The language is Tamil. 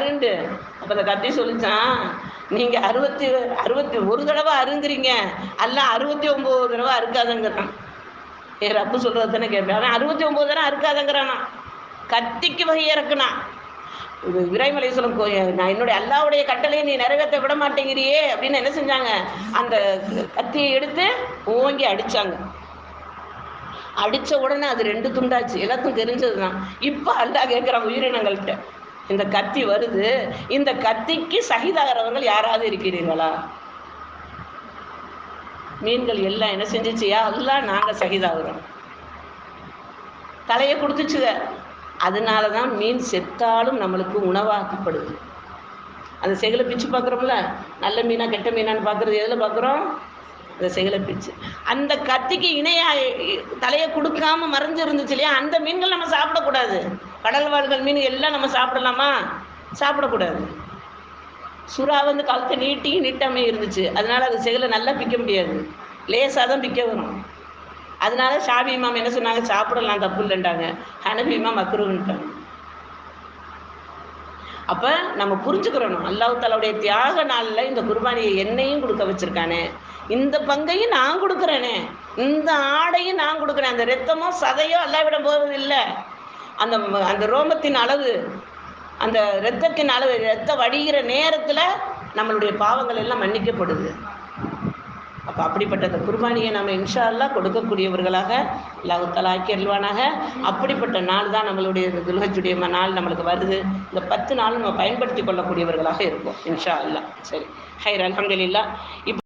அருண்டு. அப்போ அந்த கத்தி சொல்லிச்சான் நீங்க அறுபத்தி அறுபத்தி ஒரு தடவை அருங்குறீங்க அல்ல அறுபத்தி ஒன்பது தடவை அறுக்காதங்கிறான். ஏ ரப்பு சொல்றது தானே கேட்பேன். அவன் அறுபத்தி ஒன்பது தடவை அறுக்காதங்கிறானா? கத்திக்கு வகை இறக்குனா இது விரைமலை சொல்லும் நான் என்னுடைய அல்லாவுடைய கட்டளையை நீ நிறைவேற்ற விட மாட்டேங்கிறியே. அப்படின்னு என்ன செஞ்சாங்க? அந்த கத்தியை எடுத்து ஓங்கி அடிச்சாங்க. அடிச்ச உடனே அது ரெண்டு துண்டாச்சு. எல்லாத்துக்கும் தெரிஞ்சது தான் இப்போ அல்லா கேட்குறான் உயிரினங்கள்கிட்ட இந்த கத்தி வருது இந்த கத்திக்கு சகிதாகிறவர்கள் யாராவது இருக்கிறீர்களா? மீன்கள் எல்லாம் என்ன செஞ்சிச்சியா? எல்லாம் நாங்கள் சகிதாகிறோம். தலையை கொடுத்துச்சுங்க அதனால தான் மீன் செத்தாலும் நம்மளுக்கு உணவாக்கப்படுது. அந்த செகலை பிச்சு பார்க்குறோம்ல? நல்ல மீனா கெட்ட மீனான்னு பார்க்குறது எதில் பார்க்குறோம்? அந்த செகலை பிச்சு. அந்த கத்திக்கு இணையாக தலையை கொடுக்காம மறைஞ்சு இருந்துச்சு இல்லையா? அந்த மீன்கள் நம்ம சாப்பிடக்கூடாது. கடல் வாழ்கள் மீன் எல்லாம் நம்ம சாப்பிடலாமா? சாப்பிடக்கூடாது. சுறா வந்து கழுத்தை நீட்டி நீட்டாமே இருந்துச்சு. அதனால அது செகலை நல்லா பிக்க முடியாது. லேசாக தான் பிக்க வரும். அதனால ஷாபி இமாம் என்ன சொன்னாங்க? சாப்பிடலாம் தப்பு இல்லைன்றாங்க ஹனபி இமாம் மக்ருன்ட்டாங்க அப்போ நம்ம புரிஞ்சுக்கிறணும். அல்லாஹ் தாலாவுடைய தியாக நாளில் இந்த குர்பானியை என்னையும் கொடுக்க வச்சுருக்கானே. இந்த பங்கையும் நான் கொடுக்குறேனே. இந்த ஆடையும் நான் கொடுக்குறேன். அந்த ரத்தமோ சதையோ அல்லாவிடம் போவதில்லை. இல்லை அந்த அந்த ரோமத்தின் அளவு அந்த இரத்தத்தின் அளவு ரத்தம் வடிகிற நேரத்தில் நம்மளுடைய பாவங்கள் எல்லாம் மன்னிக்கப்படுது. அப்போ அப்படிப்பட்ட அந்த குர்பானியை நம்ம இன்ஷா கொடுக்கக்கூடியவர்களாக அல்லாஹ் ஆக்கியல்வானாக அப்படிப்பட்ட நாள் தான் நம்மளுடைய துல்ஹஜுடைய நாள் நம்மளுக்கு வருது. இந்த பத்து நாள் நம்ம பயன்படுத்தி கொள்ளக்கூடியவர்களாக இருக்கும் இன்ஷா அல்லா சரி ஹைர் அலமதுல்லா இப்போ